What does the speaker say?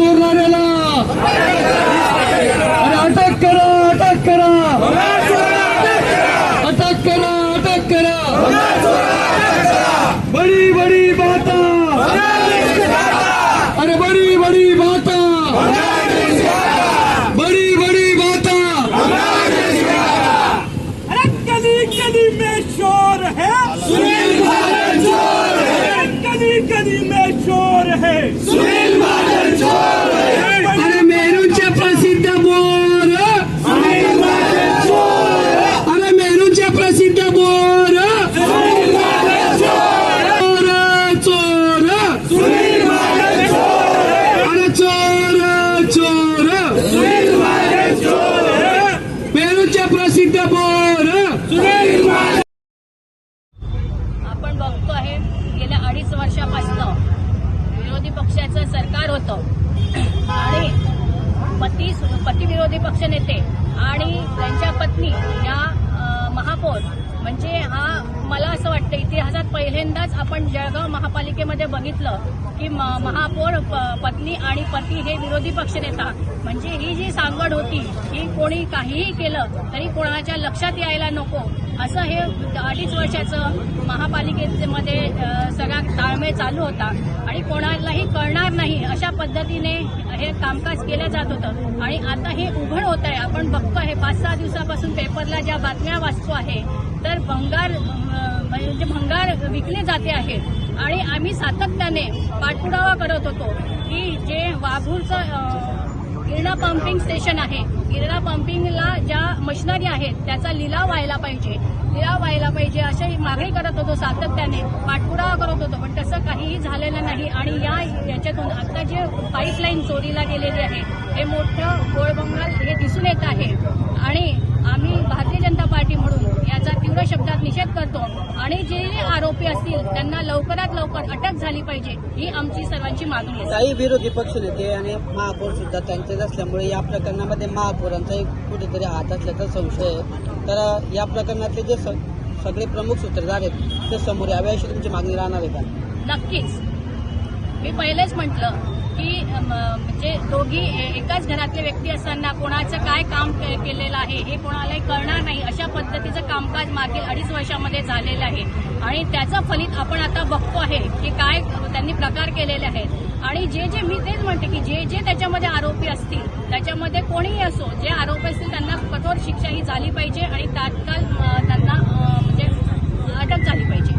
चोरणाऱ्याला अरे अटक करा आपण बघतो आहे गेल्या अडीच वर्षापासून विरोधी पक्षाचं सरकार होतं. आणि पती पती विरोधी पक्ष नेते आणि त्यांच्या पत्नी या महापौर म्हणजे हा पहिल्यांदाच आपण जळगाव महापालिकेमध्ये बघितलं की म- महापौर प- पत्नी आणि पती हे विरोधी पक्षनेता म्हणजे ही जी सांगड होती ही कोणी काहीही केलं तरी कोणाच्या लक्षात यायला नको. असं हे अडीच वर्षाचं महापालिकेमध्ये सगळा ताळमेळ चालू होता. आणि कोणालाही कळणार नाही अशा पद्धतीने हे कामकाज केलं जात होतं. आणि आता हे उघड होत आहे आपण बघतो आहे पाच सहा दिवसापासून पेपरला ज्या बातम्या वाचतो आहे तर भंगार म्हणजे भंगार विकले जाते आहेत. आणि आम्ही सातत्याने पाठपुरावा करत होतो की जे वाघूरचं गिरणा पंपिंग स्टेशन आहे. गिरणा पंपिंगला ज्या मशिनरी आहेत त्याचा लिलाव व्हायला पाहिजे. लिलाव व्हायला पाहिजे अशी मागणी करत होतो सातत्याने. पाठपुरावा करत होतो पण तसं काहीही झालेलं नाही. आणि या याच्यातून आता जे पाईपलाईन चोरीला गेलेली आहे हे मोठं गोळबंगाल हे दिसून येत आहे आणि आम्ही भारतीय जनता पार्टी म्हणून याचा तीव्र शब्दात निषेध करतो आणि जे जे आरोपी असतील त्यांना लवकरात लवकर अटक झाली पाहिजे ही आमची सर्वांची मागणी आहे. काही विरोधी पक्षनेते आणि महापौर सुद्धा त्यांचेच असल्यामुळे या प्रकरणामध्ये महापौरांचा एक कुठेतरी हात असल्याचा संशय आहे. तर या प्रकरणातले जे सगळे प्रमुख सूत्रधार आहेत ते समोर यावे अशी तुमची मागणी राहणार आहे का? नक्कीच. मी पहिलेच म्हटलं की म्हणजे दोघी एकाच घरातले व्यक्ती असताना कोणाचं काय काम केलेलं आहे हे कोणालाही अशा पद्धतीचं कामकाज मागील अडीच वर्षामध्ये झालेलं आहे. आणि त्याचं फलित आपण आता बघतो आहे की काय त्यांनी प्रकार केलेले आहेत. आणि जे जे मी तेच म्हणते की जे जे त्याच्यामध्ये आरोपी असतील त्याच्यामध्ये कोणीही असो जे आरोपी असतील त्यांना कठोर शिक्षा ही झाली पाहिजे आणि तात्काळ त्यांना अ, म्हणजे अटक झाली पाहिजे